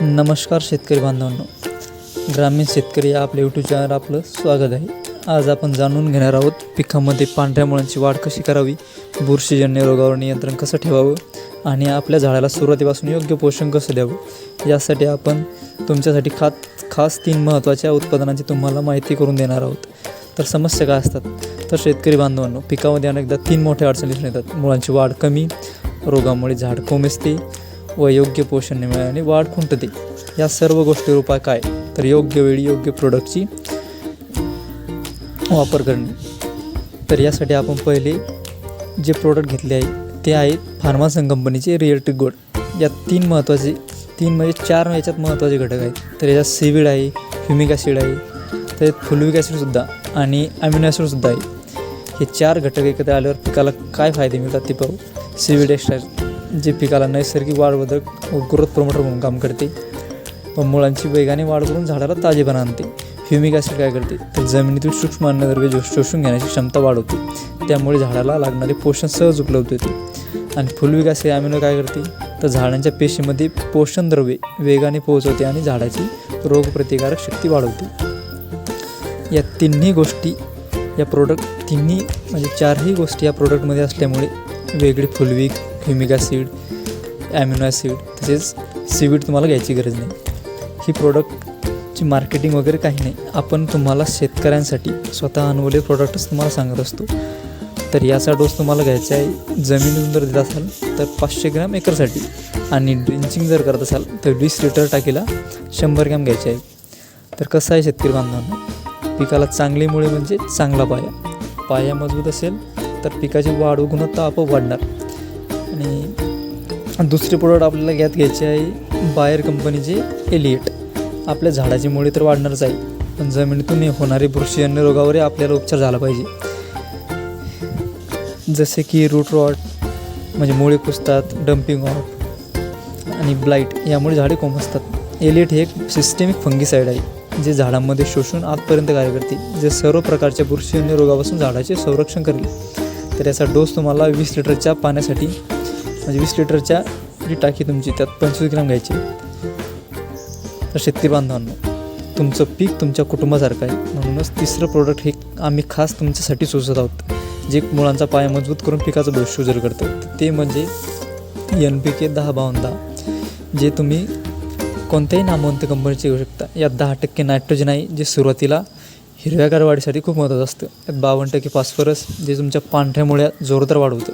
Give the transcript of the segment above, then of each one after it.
नमस्कार शेतकरी बांधवांनो. ग्रामीण शेतकरी या आपल्या यूट्यूब चॅनल आपलं स्वागत आहे. आज आपण जाणून घेणार आहोत पिकामध्ये पांढऱ्या मुळांची वाढ कशी करावी बुरशीजन्य रोगावर नियंत्रण कसं ठेवावं आणि आपल्या झाडाला सुरुवातीपासून योग्य पोषण कसं द्यावं यासाठी आपण तुमच्यासाठी खात खास तीन महत्त्वाच्या उत्पादनांची तुम्हाला माहिती करून देणार आहोत. तर समस्या काय असतात? तर शेतकरी बांधवांनो पिकामध्ये अनेकदा तीन मोठ्या अडचणी येतात. मुळांची वाढ कमी रोगामुळे झाड कोमेसते व योग्य पोषण न मिळाल्याने वाढ खुंटते. या सर्व गोष्टीवर उपाय काय? तर योग्य वेळी योग्य प्रोडक्टची वापर करणे. तर यासाठी आपण पहिले जे प्रोडक्ट घेतले आहे ते आहेत फार्मासन कंपनीचे रिअल्टिक गोड या तीन महत्त्वाचे तीन म्हणजे चार याच्यात महत्त्वाचे घटक आहेत. तर याच्यात सीविड आहे ह्युमिक ॲसिड आहे त्याच्यात फुलविक ॲसिडसुद्धा आणि अमिनो ॲसिडसुद्धा आहे. हे चार घटक एकत्र आल्यावर पिकाला काय फायदे मिळतात ते पाहू. सीविड एक्स्ट्रा जे पिकाला नैसर्गिक वाढवर्धक व ग्रोथ प्रमोटर म्हणून काम करते. व मुळांची वेगाने वाढ करून झाडाला ताजेपणा आणते. ह्युमिक ॲसिड काय करते? तर जमिनीतील सूक्ष्म अन्नद्रव्ये जो शोषून घेण्याची क्षमता वाढवते. त्यामुळे झाडाला लागणारे पोषण सहज उपलब्ध होते. आणि फुलविक ॲसिड ॲमिनो काय करते? तर झाडांच्या पेशीमध्ये पोषण द्रव्ये वेगाने पोहोचवते आणि झाडाची रोगप्रतिकारक शक्ती वाढवते. या तिन्ही गोष्टी या प्रोडक्ट तिन्ही म्हणजे चारही गोष्टी या प्रोडक्टमध्ये असल्यामुळे वेगळी fulvic humic acid amino acid तसेच सीवीड तुम्हाला घ्यायची गरज नाही. ही प्रोडक्टची मार्केटिंग वगैरे काही नाही. आपण तुम्हाला शेतकऱ्यांसाठी स्वतः अनुभवले प्रोडक्टच तुम्हाला सांगत असतो. तर याचा डोस तुम्हाला घ्यायचा आहे. जमिनीतून जर देत असाल तर पाचशे ग्रॅम एकरसाठी. आणि ड्रिंचिंग जर करत असाल तर वीस लिटर टाकीला शंभर ग्रॅम घ्यायचे आहे. तर कसं आहे शेतकरी बांधवांना? पिकाला चांगली मुळे म्हणजे चांगला पाया. पाया मजबूत असेल तर पिकाची वाढ गुणवत्ता आपोआप वाढणार. आणि दुसरी प्रोडक्ट आपल्याला घ्यात घ्यायची आहे बायर कंपनीची एलिएट आपल्या झाडाची मुळे तर वाढणारच आहे पण जमिनीतून होणारे बुरशीजन्य रोगावरही आपल्याला उपचार झाला पाहिजे. जसे की रूट रॉट म्हणजे मुळे कुसतात डम्पिंग ऑफ आणि ब्लाईट यामुळे झाडे कोमसतात. एलिएट हे एक सिस्टेमिक फंगीसाईड आहे जे झाडांमध्ये शोषून आतपर्यंत कार्य करते जे सर्व प्रकारच्या बुरशीजन्य रोगापासून झाडाचे संरक्षण करेल तर याचा डोस तुम्हाला वीस लिटरच्या पाण्यासाठी म्हणजे वीस लिटरच्या जी टाकी तुमची त्यात पंचवीस ग्रॅम घ्यायची. तर शेती बांधवांनो तुमचं पीक तुमच्या कुटुंबासारखं आहे. म्हणूनच तिसरं प्रोडक्ट हे आम्ही खास तुमच्यासाठी सुचत आहोत जे मुळांचा पाया मजबूत करून पिकाचं भविष्य उजर करतं. ते म्हणजे एन पी के दहा बावन्न दहा जे तुम्ही कोणत्याही नामवंत कंपनीचे घेऊ शकता. यात दहा टक्के नायट्रोजन आहे जे सुरुवातीला हिरव्यागार वाढीसाठी खूप महत्त्वाचं असतं. यात बावन्न टक्के फॉस्फरस जे तुमच्या पांढऱ्या मुळ्या जोरदार वाढवतं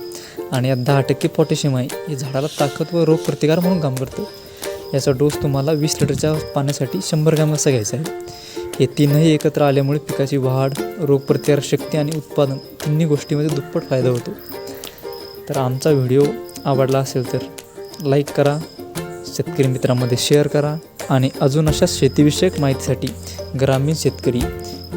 आणि यात दहा टक्के पोटॅशियम आहे. हे झाडाला ताकद व रोगप्रतिकार म्हणून काम करतं. याचा डोस तुम्हाला वीस लिटरच्या पाण्यासाठी शंभर ग्रॅम असा घ्यायचा आहे. हे तीनही एकत्र आल्यामुळे पिकाची वाढ रोगप्रतिकारक शक्ती आणि उत्पादन तिन्ही गोष्टीमध्ये दुप्पट फायदा होतो. तर आमचा व्हिडिओ आवडला असेल तर लाईक करा शेतकरी मित्रांमध्ये शेअर करा आणि अजून अशा शेतीविषयक माहितीसाठी ग्रामीण शेतकरी